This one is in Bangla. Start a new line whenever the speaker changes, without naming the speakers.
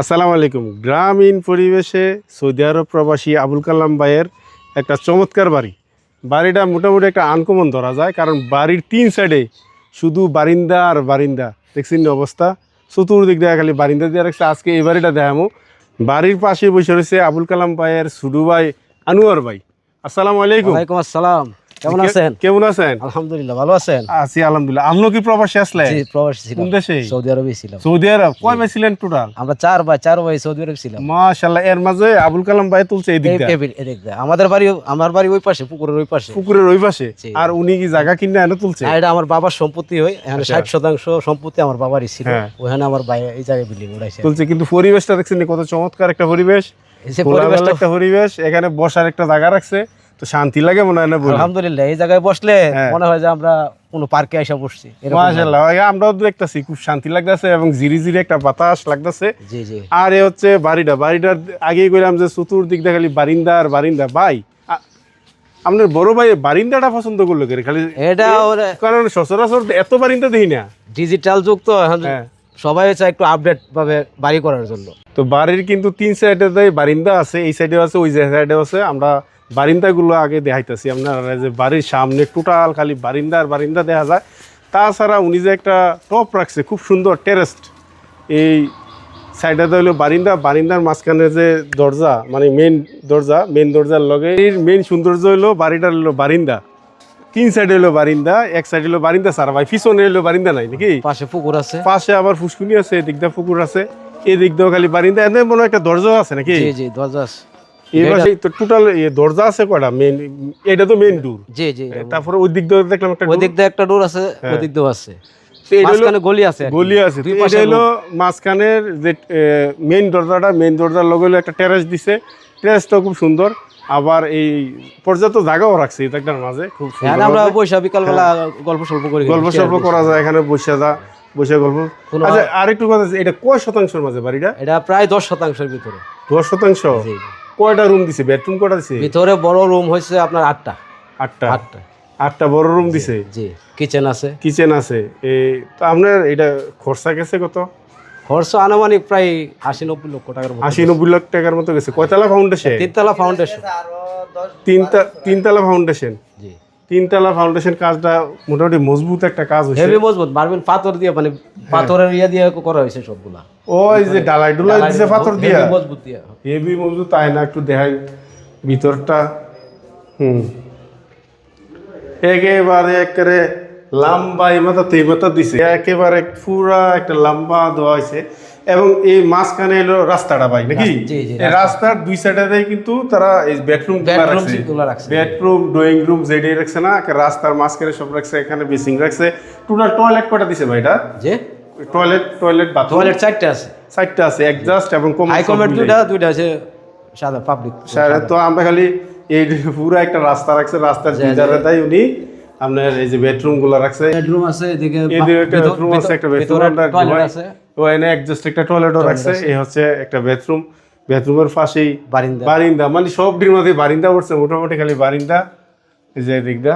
আসসালামু আলাইকুম। গ্রামীণ পরিবেশে সৌদি আরব প্রবাসী আবুল কালাম ভাইয়ের একটা চমৎকার বাড়ি। বাড়িটা মোটামুটি একটা আনকমন ধরা যায়, কারণ বাড়ির তিন সাইডে শুধু বারিন্দা আর বারিন্দা। দেখছেন অবস্থা? চতুর্দিক দিয়ে খালি বারিন্দা দিয়ে রাখছে। আজকে এই বাড়িটা দেখামো। বাড়ির পাশে বসে রয়েছে আবুল কালাম ভাইয়ের সুডু ভাই আনোয়ার ভাই। আসসালামু আলাইকুম।
আসসালাম। কেমন আছেন?
কেমন আছেন?
আলহামদুলিল্লাহ ভালো আছেন?
আছি আলহামদুলিল্লাহ। কি প্রবাসী আসলে?
জি প্রবাসী ছিলাম।
কোন দেশে
সৌদি আরবে ছিলাম।
সৌদি আরব। কয় ভাই ছিলেন টোটাল
আমরা চার ভাই চার ভাই সৌদি আরব ছিলাম।
মাশাল্লাহ এর মাঝে আবুল কালাম ভাই তুলছে এই
এই
দিকটা।
এদিক দিয়ে। আমাদের বাড়ি আমার বাড়ি ওই পাশে পুকুরের ওই পাশে।
পুকুরের ওই পাশে? আর উনি কি জায়গা কিনে এনে তুলছে?
এটা আমার বাবার সম্পত্তি হয়। এখানে
আচ্ছা।
ষাট শতাংশ সম্পত্তি আমার বাবারই ছিল।
হ্যাঁ।
ওখানে আমার ভাই এই জায়গায় বিল্ডিং উঠাইছে
তুলছে কিন্তু পরিবেশটা দেখছেন কত চমৎকার একটা পরিবেশ।
এই
একটা পরিবেশ এখানে বসার একটা জায়গা রাখছে। তো শান্তি লাগে মনে হয় না
আলহামদুলিল্লাহ এই জায়গায় বসলে
হ্যাঁ।
মনে হয় যে আমরা কোনো পার্কে এসে বসছি
ভাই, আমরাও দেখতেছি খুব শান্তি লাগতেছে এবং জিরি জিরি একটা বাতাস লাগতেছে।
জি জি।
আর এ হচ্ছে বাড়িটা বাড়িটার আগেই কইলাম যে চতুর্দিক দিয়ে খালি বারিন্দা আর বারিন্দা। ভাই আপনার বড় ভাই বারিন্দাটা পছন্দ করল খালি
এটা
কারণ সচরাচর এত বারিন্দা দেখি না।
ডিজিটাল যুগ তো
হ্যাঁ।
সবাই চায় একটু আপডেট ভাবে বাড়ি করার জন্য।
তো বাড়ির কিন্তু তিন সাইডে বারিন্দা আছে এই সাইডে আছে ওই সাইডে আছে আমরা বারিন্দাগুলো আগে দেখাইতেছি আপনার যে বাড়ির সামনে টোটাল খালি বারিন্দা আর বারিন্দা দেখা যায়। তাছাড়া উনি যে একটা টপ রাখছে খুব সুন্দর টেরেস্ট। এই সাইডে হলো বারিন্দা বারিন্দার মাঝখানে যে দরজা মানে মেন দরজা মেন দরজার লগে এর মেন সৌন্দর্য হলো বাড়িটার হলো বারিন্দা। তিন সাইডে হলো বারিন্দা এক সাইডে হলো বারিন্দা সারা ভাই পিছনে হলো বারিন্দা নাই নাকি?
পাশে পুকুর আছে।
পাশে আবার ফুসকুনি আছে এদিক পুকুর আছে। এদিক দিয়েও খালি বারিন্দা এনে মনে একটা দরজা আছে নাকি?
জি জি দরজা আছে।
এই তো টোটাল দরজা আছে কয়টা? এটা তো ডোর
জি জি
তারপরে ওই দিক দিয়ে দেখলাম একটা
ওই দিক দিয়ে একটা ডোর আছে ওই দিক দিয়েও আছে।
তো এটা হলো
মাঝখানে গলি আছে
গলি আছে। এটা হলো মাঝখানের যে দরজাটা দরজার লগে হলো একটা টেরাস দিছে। টেরাসটাও খুব সুন্দর। আবার এই পর্যাপ্ত জায়গাও রাখছে এটার মাঝে। খুব সুন্দর
আমরা বৈশা বিকালবেলা গল্প সল্প করি
গল্প সল্প করা যায় এখানে বসে যা বসে গল্প। আচ্ছা আরেকটু কথা আছে, এটা কয় শতাংশের মাঝে বাড়িটা?
এটা প্রায় দশ শতাংশের ভিতরে।
দশ শতাংশ? কয়টা রুম দিছে? বেডরুম কয়টা দিছে?
ভিতরে বড় রুম হয়েছে আপনার আটটা।
আটটা?
আটটা।
আটটা বড় রুম দিছে?
জি কিচেন আছে।
কিচেন আছে। এই তো আপনার এটা খরচা গেছে কত?
খরচা আনুমানিক প্রায় আশি নব্বই লক্ষ টাকার মতো
আশি নব্বই লক্ষ টাকার মতো গেছে। কয়তলা ফাউন্ডেশন
তিনতলা ফাউন্ডেশন
তিনতলা তিনতলা ফাউন্ডেশন
জি।
তিনতলা ফাউন্ডেশন কাজটা মোটামুটি মজবুত একটা কাজ হয়েছে।
হেভি মজবুত মার্বেল পাথর দিয়ে মানে পাথরের ইয়া দিয়ে করা হয়েছে সবগুলা।
ওই যে ডালাই ডুলাই দিছে পাথর দিয়া।
হেভি মজবুত দিয়ে।
হেভি মজবুত তাই না? একটু দেখাই ভিতরটা। হুম। একেবারে একেবারে লম্বা এই মাথা তো এই মাথা দিছে। একেবারে পুরা একটা লম্বা দেওয়া হয়েছে এবং এই মাঝখানে এলো রাস্তাটা ভাই নাকি? রাস্তার দুই সাইডে কিন্তু তারা এই বেডরুম
বেডরুম
ড্রয়িং রুম যেটি রাখছে। না রাস্তার মাঝখানে সব রাখছে এখানে বেসিং রাখছে। টোটাল টয়লেট কটা দিছে ভাই এটা?
যে?
টয়লেট টয়লেট বাথরুম
টয়লেট চারটে আছে।
চারটা আছে অ্যাডজাস্ট এবং কম
হাই দুইটা দুইটা আছে সাদা পাবলিক
স্যার তো আমরা খালি এই পুরো একটা রাস্তা রাখছে রাস্তার দুই তাই উনি। আপনার এই যে বেডরুমগুলো রাখছে
বেডরুম আছে এদিকে
এদিকে একটা বেডরুম আছে একটা বেডরুম
আছে।
ও এনে অ্যাডজাস্ট একটা টয়লেটও রাখছে এই হচ্ছে একটা বেডরুম বেডরুমের পাশেই
বারিন্দা।
বারিন্দা মানে সব ডির মধ্যে বারিন্দা পড়ছে মোটামুটি খালি বারিন্দা। এই যে দিকটা